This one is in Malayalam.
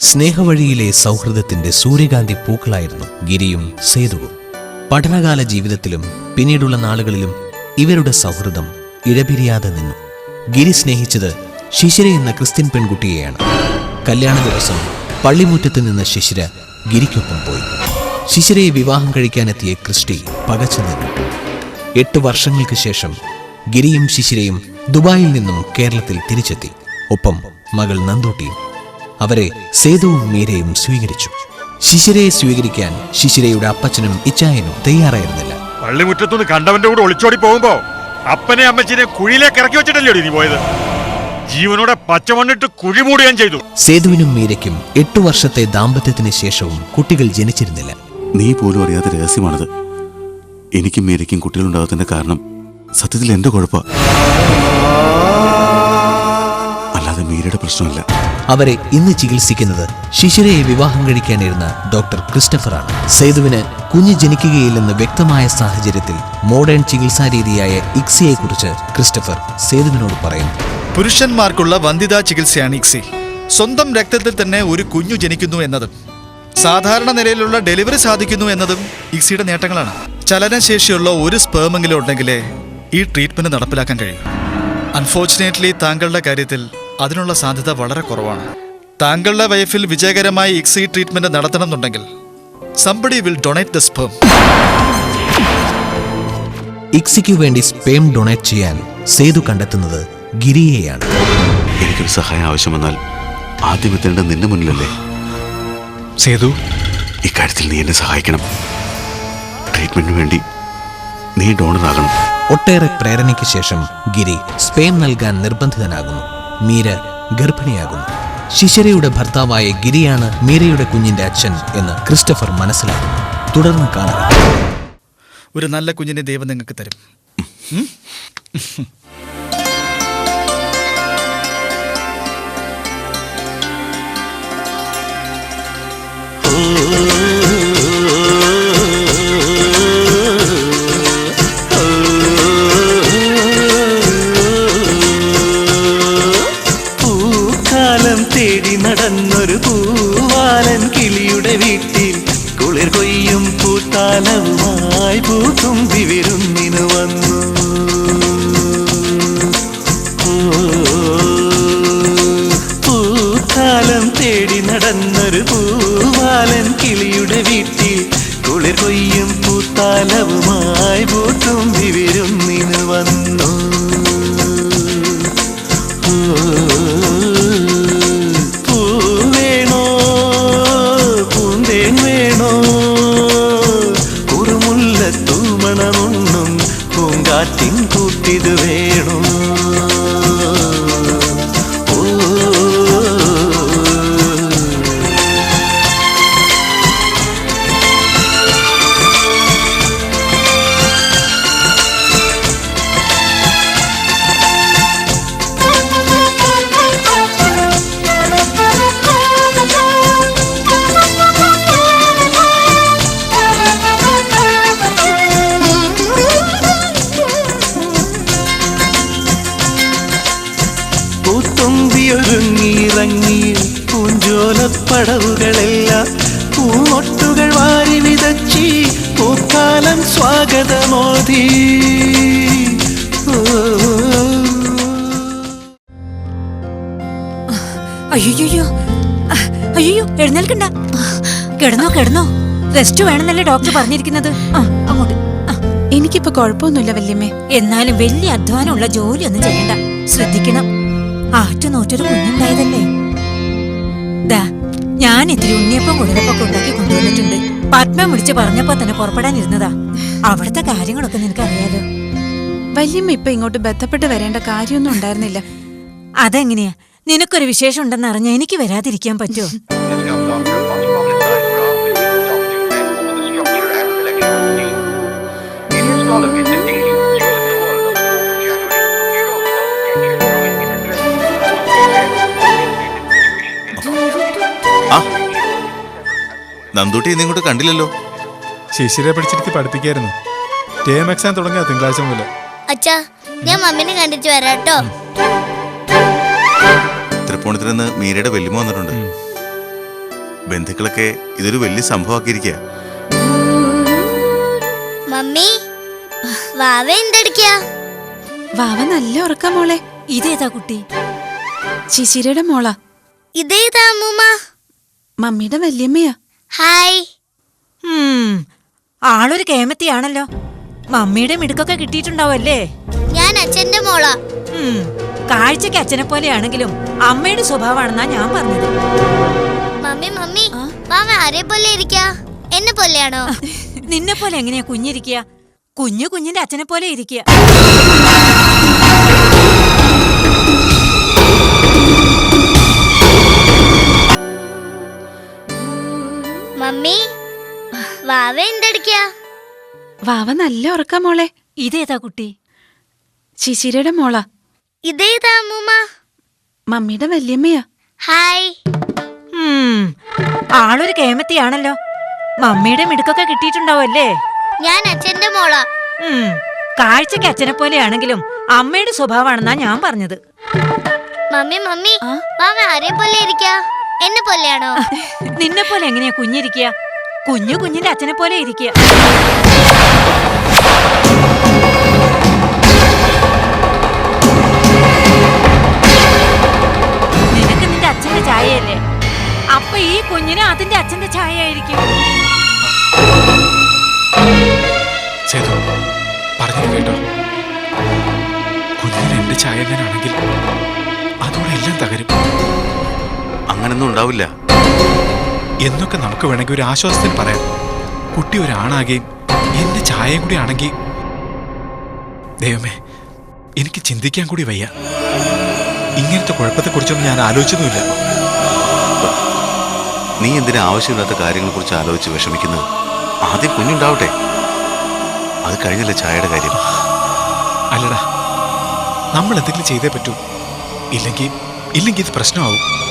സ്നേഹവഴിയിലെ സൗഹൃദത്തിന്റെ സൂര്യകാന്തി പൂക്കളായിരുന്നു ഗിരിയും സേതുവും. പഠനകാല ജീവിതത്തിലും പിന്നീടുള്ള നാളുകളിലും ഇവരുടെ സൗഹൃദം ഇഴപിരിയാതെ നിന്നു. ഗിരി സ്നേഹിച്ചത് ശിശിര എന്ന ക്രിസ്ത്യൻ പെൺകുട്ടിയെയാണ്. കല്യാണ ദിവസം പള്ളിമുറ്റത്ത് നിന്ന് ശിശിര ഗിരിക്കൊപ്പം പോയി. ശിശിരയെ വിവാഹം കഴിക്കാനെത്തിയ ക്രിസ്റ്റി പകച്ചു നിന്നു. എട്ട് വർഷങ്ങൾക്ക് ശേഷം ഗിരിയും ശിശിരയും ദുബായിൽ നിന്നും കേരളത്തിൽ തിരിച്ചെത്തി. ഒപ്പം മകൾ നന്ദൂട്ടിയും അവരെ സേതുവും മീരയും സ്വീകരിച്ചു. ശിശിരയെ സ്വീകരിക്കാൻ ശിശിരയുടെ അപ്പച്ചനും ഇച്ചായനും തയ്യാറായിരുന്നില്ല. പള്ളിമുറ്റത്തുനിന്ന് കണ്ടവന്റെ കൂടെ ഒളിച്ചോടി പോകുമ്പോ അപ്പനെ അമ്മച്ചിനെ കുഴിയിലേക്ക് ഇറക്കി വെച്ചിട്ടല്ലേ നീ പോയത്? ജീവനോടെ പച്ചമണ്ണിട്ട് കുഴി മൂടുകയും ചെയ്തു. സേതുവിനും മീരയ്ക്കും എട്ടു വർഷത്തെ ദാമ്പത്യത്തിന് ശേഷവും കുട്ടികൾ ജനിച്ചിരുന്നില്ല. നീ പോലും അറിയാത്ത രഹസ്യമാണത്. എനിക്കും മീരയ്ക്കും കുട്ടികളുണ്ടാകത്തിന്റെ കാരണം സത്യത്തിൽ എന്റെ കുഴപ്പ അല്ലാതെ പ്രശ്നമല്ല. അവരെ ഇന്ന് ചികിത്സിക്കുന്നത് ശിശിരയെ വിവാഹം കഴിക്കാനിരുന്ന ഡോക്ടർ ക്രിസ്റ്റഫറാണ്. സേതുവിന് കുഞ്ഞ് ജനിക്കുകയില്ലെന്ന് വ്യക്തമായ സാഹചര്യത്തിൽ മോഡേൺ ചികിത്സാ രീതിയായ ഇക്സിയെക്കുറിച്ച് ക്രിസ്റ്റഫർ സേതുവിനോട് പറയുന്നു. പുരുഷന്മാർക്കുള്ള വന്ധ്യതാ ചികിത്സയാണ് ഇക്സി. സ്വന്തം രക്തത്തിൽ തന്നെ ഒരു കുഞ്ഞു ജനിക്കുന്നു എന്നതും സാധാരണ നിലയിലുള്ള ഡെലിവറി സാധിക്കുന്നു എന്നതും ഇക്സിയുടെ നേട്ടങ്ങളാണ്. ചലനശേഷിയുള്ള ഒരു സ്പേമെങ്കിലും ഉണ്ടെങ്കിലേ ഈ ട്രീറ്റ്മെന്റ് നടപ്പിലാക്കാൻ കഴിയും. അൺഫോർച്ചുനേറ്റ്ലി താങ്കളുടെ കാര്യത്തിൽ അതിനുള്ള സാധ്യത വളരെ കുറവാണ്. താങ്കളുടെ വൈഫിൽ വിജയകരമായി ICSI treatment നടത്തണമെന്നുണ്ടെങ്കിൽ somebody will donate the sperm ഇക്സിക്കു വേണ്ടി സ്പേം ഡൊണേറ്റ് ചെയ്യാൻ സേതു കണ്ടെത്തുന്നത് ഗിരിയെയാണ്. എനിക്കൊരു സഹായം ആവശ്യം വന്നാൽ ആദ്യം എത്തേണ്ടത് നിന്റെ മുന്നിലല്ലേ? സേതു? ഇക്കാര്യത്തിൽ നീ എന്നെ സഹായിക്കണം. ട്രീറ്റ്മെന്റിന് വേണ്ടി നീ ഡോണറാകണം ആകണം. ഒട്ടേറെ പ്രേരണയ്ക്ക് ശേഷം ഗിരി സ്പേം നൽകാൻ നിർബന്ധിതനാകുന്നു. മീര ഗർഭിണിയാകുന്നു. ശിശിരയുടെ ഭർത്താവായ ഗിരിയാണ് മീരയുടെ കുഞ്ഞിന്റെ അച്ഛൻ എന്ന് ക്രിസ്റ്റഫർ മനസ്സിലാക്കുന്നു. തുടർന്ന് കാണുക ഒരു നല്ല കുഞ്ഞിനെ ദൈവം നിങ്ങൾക്ക് തരും. പൂക്കാലം നടന്നൊരു പൂവാലൻ കിളിയുടെ വീട്ടിൽ കുളിർ കൊയ്യും പൂത്താലവുമായി പൂത്തുമ്പി വിരുന്നിന് വന്നു. പൂത്താലം തേടി നടന്നൊരു പൂവാലൻ കിളിയുടെ വീട്ടിൽ കുളിർ കൊയ്യും പൂത്താലവുമായി പൂത്തുമ്പി വിരുന്നിന് വന്നു. പൂഞ്ചോലപ്പടവുകളെല്ലാം പൂമൊട്ടുകൾ വാരി വിതച്ചി പൂക്കാലം സ്വാഗതമോദി അയ്യോ അയ്യോ എഴുന്നേൽക്കണ്ട. കിടന്നോ കിടന്നോ. റെസ്റ്റ് വേണമെന്നല്ലേ ഡോക്ടർ പറഞ്ഞിരിക്കുന്നത്. അങ്ങോട്ട്. എനിക്കിപ്പോ കുഴപ്പമൊന്നുമില്ല വല്യമ്മേ. എന്നാലും വലിയ അധ്വാനമുള്ള ജോലിയൊന്നും ചെയ്യണ്ട. ശ്രദ്ധിക്കണം. ആറ്റുനോറ്റൊരു കുഞ്ഞുണ്ടായതല്ലേ? ഞാൻ ഇത്തിരി ഉണ്ണിയപ്പം കുടലപ്പൊക്കെ ഉണ്ടാക്കി കൊണ്ടുവന്നിട്ടുണ്ട്. പത്മ വിളിച്ച് പറഞ്ഞപ്പോ തന്നെ പുറപ്പെടാൻ ഇരുന്നതാ അവിടുത്തെ കാര്യങ്ങളൊക്കെ നിനക്ക് അറിയാലോ വല്യമ്മ ഇപ്പൊ ഇങ്ങോട്ട് ബന്ധപ്പെട്ട് വരേണ്ട കാര്യമൊന്നും ഉണ്ടായിരുന്നില്ല. അതെങ്ങനെയാ? നിനക്കൊരു വിശേഷം ഉണ്ടെന്ന് അറിഞ്ഞ എനിക്ക് വരാതിരിക്കാൻ പറ്റുമോ നന്ദൂട്ടി നീ ഇങ്ങോട്ട് കണ്ടില്ലല്ലോ. ശിശിരെ പിടിച്ചിരുത്തി പഠിപ്പിക്കായിരുന്നു. ടേം എക്സാം തുടങ്ങിയ തിങ്കളാഴ്ച മുതൽ അച്ഛാ ഞാൻ മമ്മിനെ കണ്ടിട്ട് വരാം കേട്ടോ. തൃപ്പൂണിത്തുനിന്ന് മീരയുടെ വെല്ലുമ വന്നിട്ടുണ്ട്. ബന്ധുക്കളൊക്കെ ഇതൊരു വലിയ സംഭവമാക്കിയിരിക്കുക മമ്മി വാവ എന്തെടുക്ക? വാവ നല്ല ഉറക്ക മോളെ. ഇതേതാ കുട്ടി? ശിശിരയുടെ മോളാ. ഇതേതാ അമ്മൂമ്മ? മമ്മിയുടെ വല്യമ്മയാ. ഹായ്. ആളൊരു കേമത്തിയാണല്ലോ. മമ്മിയുടെ മിടുക്കൊക്കെ കിട്ടിയിട്ടുണ്ടാവല്ലേ? ഞാൻ അച്ഛന്റെ മോളാ. കാഴ്ചക്ക് അച്ഛനെ പോലെയാണെങ്കിലും അമ്മയുടെ സ്വഭാവമാണെന്നാ ഞാൻ പറഞ്ഞത്. Mummy mummy. മാമ ആരെ പോലെ ഇരിക്കാ? എന്നെ പോലെയാണോ? നിന്നെ പോലെ എങ്ങനെയാ കുഞ്ഞിരിക്കുക? കുഞ്ഞു കുഞ്ഞിന്റെ അച്ഛനെ പോലെ ഇരിക്കുക. വാവ എന്തെടുക്ക? വാവ നല്ല ഉറക്ക മോളെ. ഇതേതാ കുട്ടി? ശിശിരയുടെ മോളാ. ഇതേതാ അമ്മൂമ്മ? മമ്മിയുടെ വല്യമ്മയാ. ഹായ്. ആളൊരു കേമത്തിയാണല്ലോ. മമ്മിയുടെ മിടുക്കൊക്കെ കിട്ടിയിട്ടുണ്ടാവല്ലേ? ഞാൻ അച്ഛന്റെ മോളാ. കാഴ്ചക്ക് അച്ഛനെ പോലെയാണെങ്കിലും അമ്മയുടെ സ്വഭാവമാണെന്നാ ഞാൻ പറഞ്ഞത്. മമ്മി മമ്മി വാവ ആരെ പോലെ ഇരിക്കാ? എന്നെ പോലെയാണോ നിന്നെ പോലെ എങ്ങനെയാ കുഞ്ഞിരിക്കുക? കുഞ്ഞു കുഞ്ഞിന്റെ അച്ഛനെ പോലെ ഇരിക്കുക. നിനക്ക് നിന്റെ അച്ഛന്റെ ചായയല്ലേ അപ്പൊ ഈ കുഞ്ഞിന് അതിന്റെ അച്ഛന്റെ ചായ ആയിരിക്കും കേട്ടോ. കുഞ്ഞിന് എന്റെ ചായകനാണെങ്കിൽ അതോടെ എല്ലാം തകരും. അങ്ങനൊന്നും ഉണ്ടാവില്ല. എന്നൊക്കെ നമുക്ക് വേണമെങ്കിൽ ഒരു ആശ്വാസത്തിന് പറയാം. കുട്ടി ഒരാണാകുകയും എന്റെ ചായയും കൂടി ആണെങ്കിൽ. ദൈവമേ എനിക്ക് ചിന്തിക്കാൻ കൂടി വയ്യ. ഇങ്ങനത്തെ കുഴപ്പത്തെക്കുറിച്ചൊന്നും ഞാൻ ആലോചിച്ചതുമില്ല. നീ എന്തിനാ ആവശ്യമില്ലാത്ത കാര്യങ്ങളെ കുറിച്ച് ആലോചിച്ച് വിഷമിക്കുന്നത്? ആദ്യം കുഞ്ഞുണ്ടാവട്ടെ. അത് കഴിഞ്ഞല്ലേ ചായയുടെ കാര്യം. അല്ലടാ നമ്മൾ എന്തെങ്കിലും ചെയ്തേ പറ്റൂ. ഇല്ലെങ്കിൽ ഇല്ലെങ്കിൽ ഇത് പ്രശ്നമാവും.